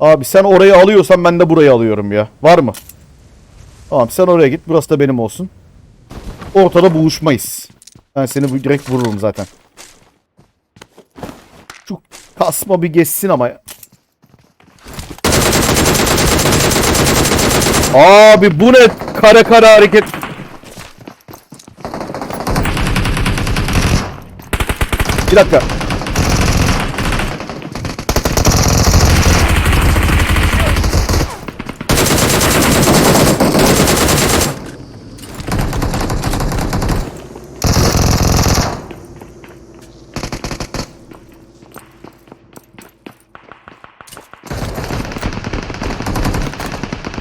Abi sen orayı alıyorsan ben de burayı alıyorum ya. Var mı? Tamam sen oraya git. Burası da benim olsun. Ortada buluşmayız. Ben seni direkt vururum zaten. Şu kasma bir geçsin ama. Abi bu ne kare kare hareket. Bir dakika.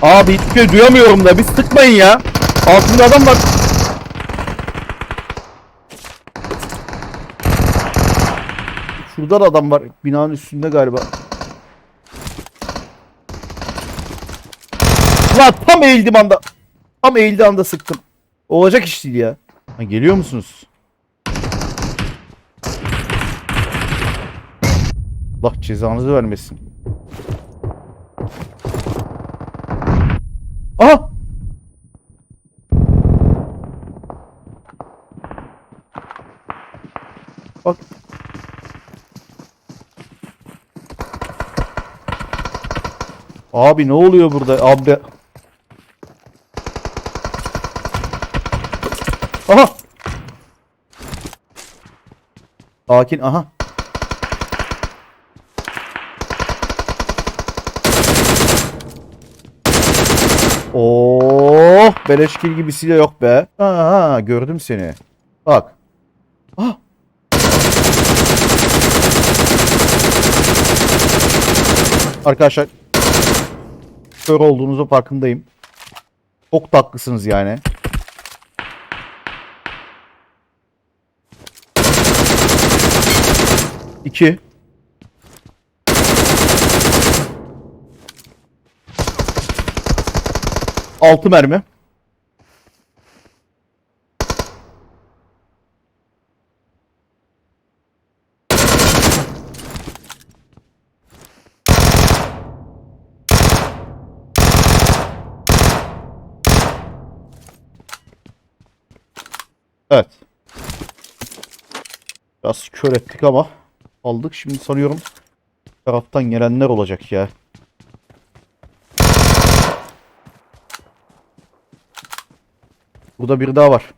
Abi hiçbir şey duyamıyorum da bir sıkmayın ya. Altında adam var. Şurada da adam var. Binanın üstünde galiba. Lan tam eğildim anda. Tam eğildi anda sıktım. Olacak iş değil ya. Ha, geliyor musunuz? Allah cezanızı vermesin. Aha! Bak. Abi ne oluyor burada? Abi. Aha! Sakin aha. Oh, beleşkil gibisi de yok be. Ha, gördüm seni. Bak. Ah. Arkadaşlar kör olduğunuzu farkındayım. Çok da haklısınız yani. İki. Altı mermi. Evet. Biraz kör ettik ama aldık. Şimdi sanıyorum taraftan gelenler olacak ya. Burada biri daha var.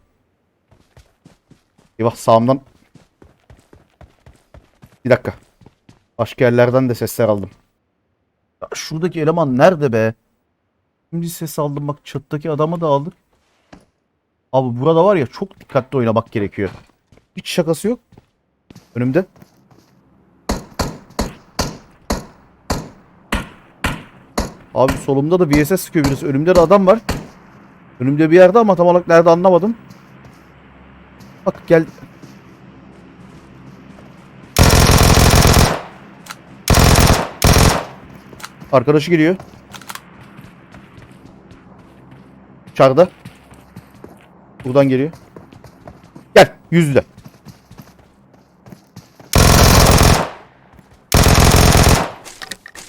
Eyvah sağımdan. Bir dakika. Başka yerlerden de sesler aldım. Ya şuradaki eleman nerede be? Şimdi ses aldım bak çattaki adamı da aldık. Abi burada var ya çok dikkatli oynamak gerekiyor. Hiç şakası yok. Önümde. Abi solumda da VSS sıkıyor birisi. Önümde de adam var. Önümde bir yerde ama tam olarak nerede anlamadım. Bak gel. Arkadaşı geliyor. Çarda. Buradan geliyor. Gel yüzde.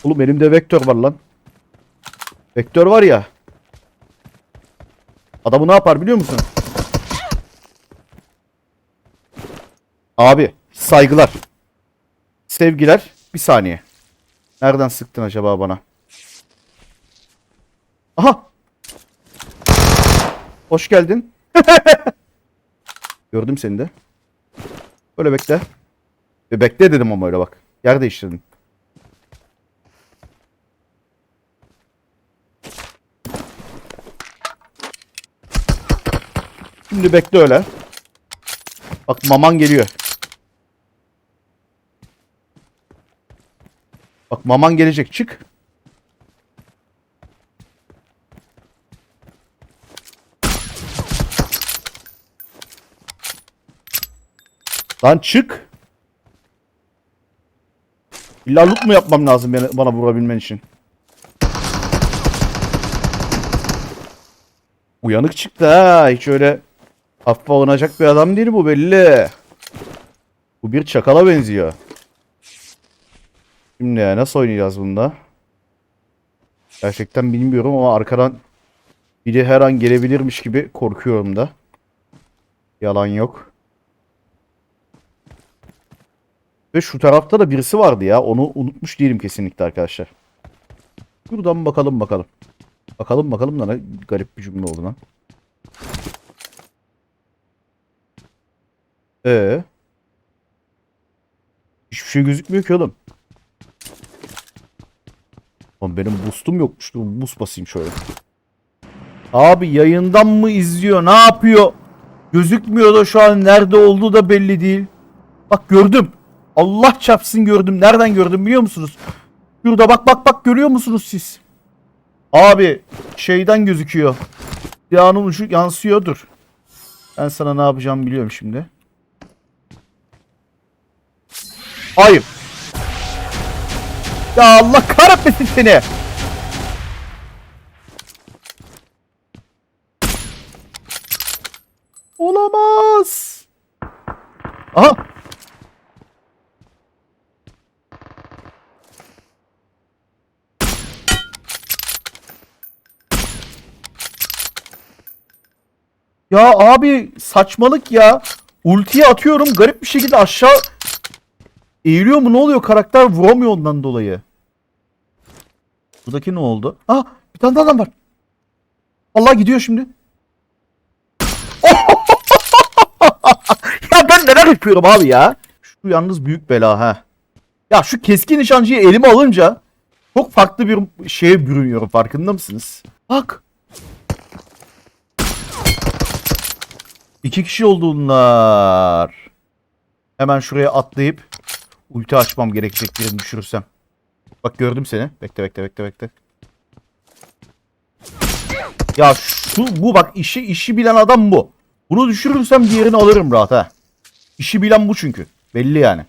Oğlum elimde vektör var lan. Vektör var ya. Adamı ne yapar biliyor musun? Abi saygılar. Sevgiler. Bir saniye. Nereden sıktın acaba bana? Aha. Hoş geldin. Gördüm seni de. Böyle bekle. Ve bekle dedim ama öyle bak. Yer değiştirdim. Şimdi bekle öyle. Bak maman geliyor. Bak maman gelecek çık. Lan çık. İlla loot mu yapmam lazım beni, bana vurabilmen için? Uyanık çıktı ha. Hiç öyle hafife alınacak bir adam değil bu belli. Bu bir çakala benziyor. Şimdi nasıl oynayacağız bunda? Gerçekten bilmiyorum ama arkadan biri her an gelebilirmiş gibi korkuyorum da. Yalan yok. Ve şu tarafta da birisi vardı ya. Onu unutmuş değilim kesinlikle arkadaşlar. Buradan bakalım bakalım. Bakalım bakalım da ne garip bir cümle oldu lan. Ee. Hiçbir şey gözükmüyor ki oğlum. Oğlum benim boostum yokmuş. Dur boost basayım şöyle. Abi yayından mı izliyor? Ne yapıyor? Gözükmüyor da şu an nerede olduğu da belli değil. Bak gördüm. Allah çarpsın gördüm. Nereden gördüm biliyor musunuz? Şurada bak bak bak görüyor musunuz siz? Abi şeyden gözüküyor. Silahının ucu yansıyordur. Ben sana ne yapacağımı biliyorum şimdi. Hayır. Ya Allah kahretmesin seni. Olamaz. Aha. Ya abi saçmalık ya. Ultiyi atıyorum garip bir şekilde aşağı eğiliyor mu ne oluyor karakter vuramıyor ondan dolayı. Buradaki ne oldu? Ah bir tane daha adam var. Allah gidiyor şimdi. ya ben neler yapıyorum abi ya. Şu yalnız büyük bela ha. Ya şu keskin nişancıyı elime alınca çok farklı bir şeye bürünüyorum farkında mısınız? Bak. İki kişi oldu bunlar. Hemen şuraya atlayıp ulti açmam gerekecek birini düşürürsem. Bak gördüm seni. Bekle bekle bekle bekle. Ya şu bu bak işi işi bilen adam bu. Bunu düşürürsem diğerini alırım rahat ha. İşi bilen bu çünkü. Belli yani.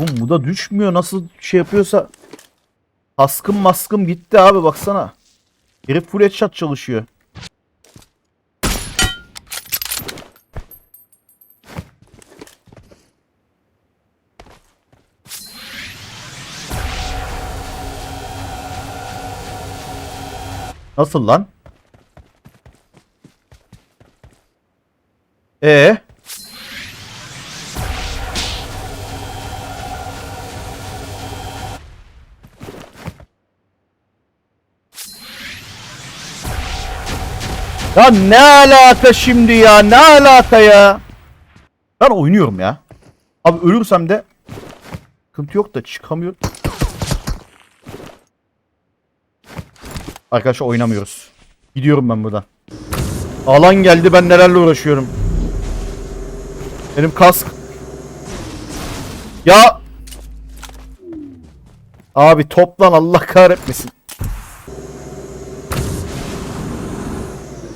Oğlum bu da düşmüyor. Nasıl şey yapıyorsa. Askım maskım gitti abi baksana. Herif full headshot çalışıyor. Nasıl lan? Ee? Ya ne alaka şimdi ya? Ne alaka ya? Ben oynuyorum ya. Abi ölürsem de sıkıntı yok da çıkamıyor. Arkadaşlar oynamıyoruz. Gidiyorum ben buradan. Alan geldi ben nelerle uğraşıyorum. Benim kask. Ya. Abi toplan Allah kahretmesin.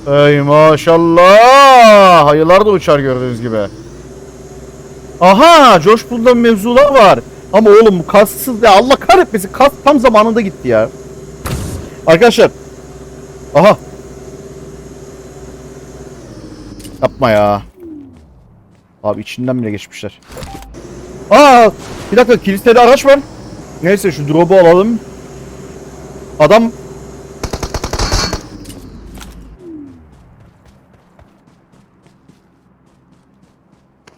Ey maşallah. Hayılar da uçar gördüğünüz gibi. Aha Josh Bull'da mevzular var. Ama oğlum kasksız ya Allah kahretmesin kask tam zamanında gitti ya. Arkadaşlar. Aha. Yapma ya. Abi içinden bile geçmişler. Aa, bir dakika kilisede araç var. Neyse şu drop'u alalım. Adam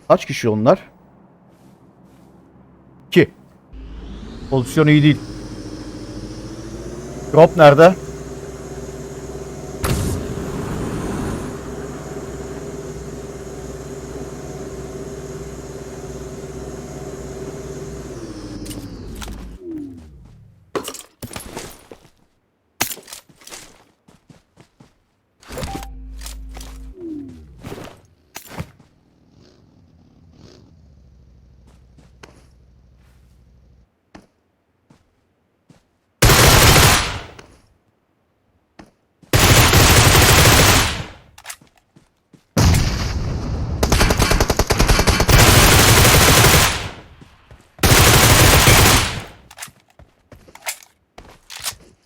Kaç kişi onlar? 2. Pozisyon iyi değil. Drop nerede?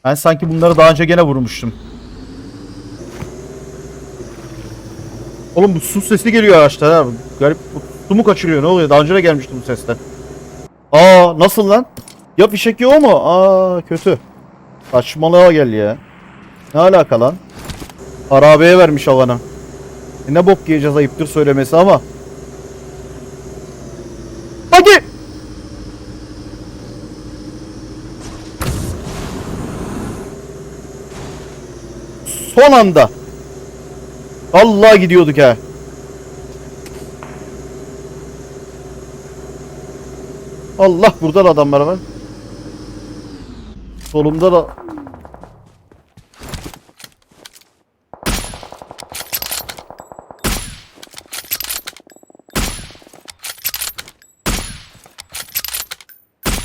Ben sanki bunları daha önce gene vurmuştum. Oğlum bu su sesi geliyor araçtan ha. Garip bu su mu kaçırıyor ne oluyor? Daha önce de gelmişti bu sesler. Aa nasıl lan? Ya fişek yok mu? Aa kötü. Saçmalığa gel ya. Ne alaka lan? Harabeye vermiş alana. E ne bok yiyeceğiz ayıptır söylemesi ama. Hadi! Son anda. Allah gidiyorduk ha. Allah burada da adamlar var. Solumda da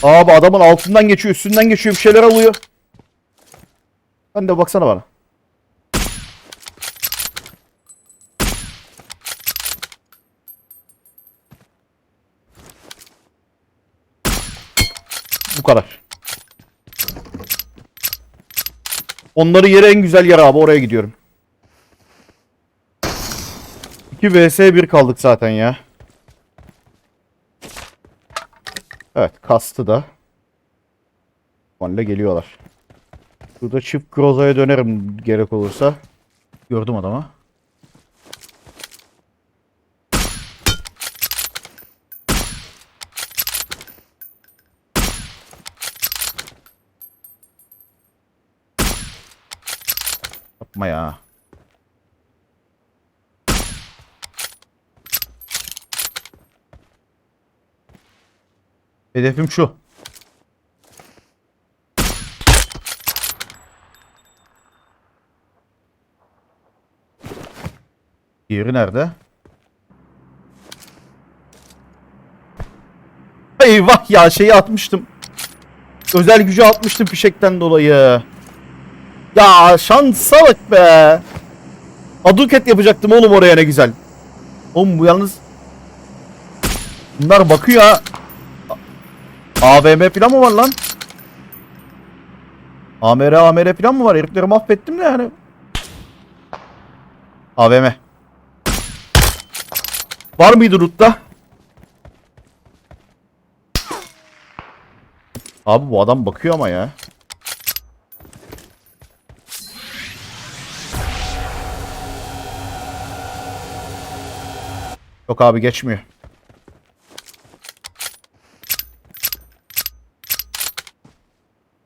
Abi adamın altından geçiyor, üstünden geçiyor, bir şeyler alıyor. Sen de baksana bana. Bu kadar. Onların yeri en güzel yer abi. Oraya gidiyorum. 2 vs 1 kaldık zaten ya. Evet kastı da. Valle geliyorlar. Burada çift Groza'ya dönerim gerek olursa. Gördüm adamı. Yapma ya. Hedefim şu. Diğeri nerede? Eyvah ya şeyi atmıştım. Özel gücü atmıştım fişekten dolayı. Ya şansa be. Aduket yapacaktım oğlum oraya ne güzel. Oğlum bu yalnız Bunlar bakıyor ha. AVM falan mı var lan? AMR AMR falan mı var? Herifleri mahvettim de yani. AVM. Var mıydı Rut'ta? Abi bu adam bakıyor ama ya. Yok abi geçmiyor.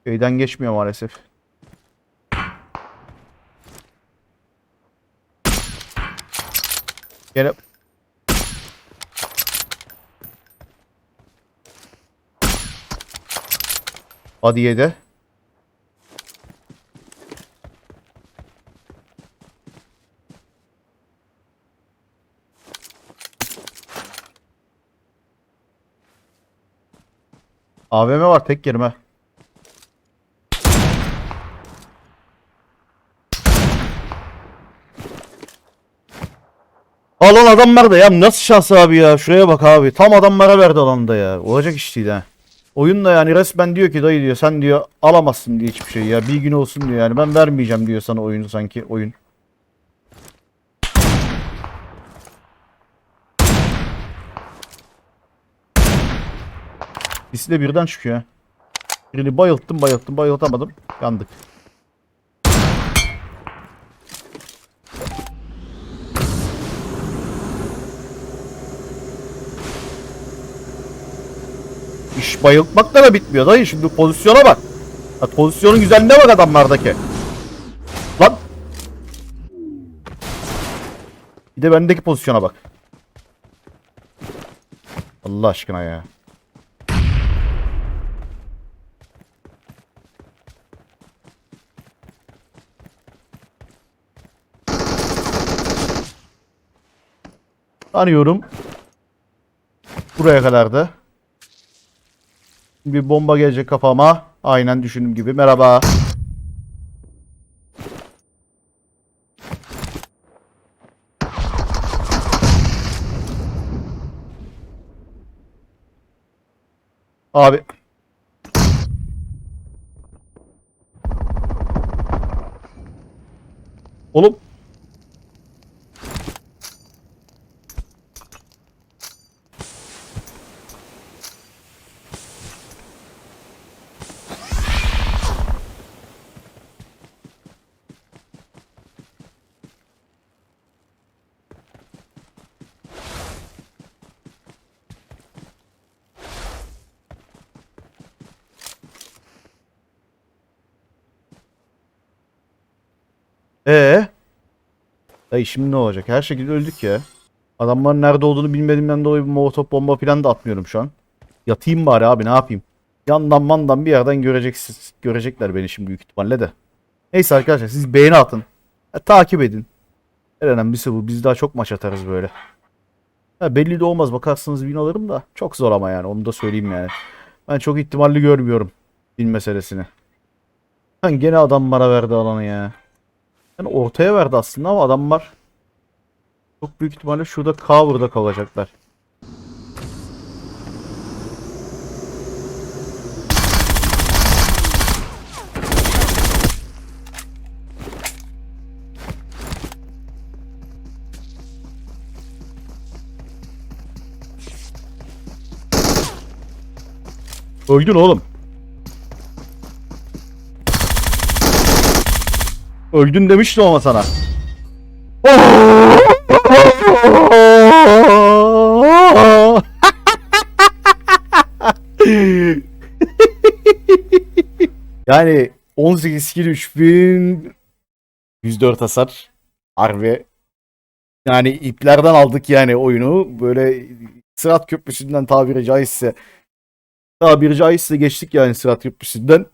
Köyden geçmiyor maalesef. Gene Hadi yedi. AVM var tek yerime. Alan adamlar da ya nasıl şans abi ya şuraya bak abi tam adamlara verdi alanda ya olacak iş değil ha. Oyun da yani resmen diyor ki dayı diyor sen diyor alamazsın diye hiçbir şey ya bir gün olsun diyor yani ben vermeyeceğim diyor sana oyunu sanki oyun. İkisi de birden çıkıyor. Birini bayılttım bayılttım bayıltamadım yandık. İş bayıltmakla da bitmiyor dayı şimdi pozisyona bak. Ya pozisyonun güzelliğine bak adamlardaki. Lan. Bir de bendeki pozisyona bak. Allah aşkına ya. Arıyorum. Buraya kadar da. Bir bomba gelecek kafama. Aynen düşündüğüm gibi. Merhaba. Abi. Oğlum. Ee? Dayı şimdi ne olacak? Her şekilde öldük ya. Adamların nerede olduğunu bilmediğimden dolayı bir molotof bomba falan da atmıyorum şu an. Yatayım bari abi ne yapayım? Yandan mandan bir yerden göreceksiniz. Görecekler beni şimdi büyük ihtimalle de. Neyse arkadaşlar siz beğeni atın. Ha, takip edin. En önemlisi bu. Biz daha çok maç atarız böyle. Ha, belli de olmaz. Bakarsınız win alırım da. Çok zor ama yani. Onu da söyleyeyim yani. Ben çok ihtimalli görmüyorum. Win meselesini. Ben gene adam bana verdi alanı ya. Yani ortaya verdi aslında ama adamlar çok büyük ihtimalle şurada cover'da kalacaklar. Öldün oğlum. Öldün demiştim ama sana. yani 18 kill 3000 104 hasar. Harbi. Yani iplerden aldık yani oyunu. Böyle Sırat Köprüsü'nden tabiri caizse tabiri caizse geçtik yani Sırat Köprüsü'nden.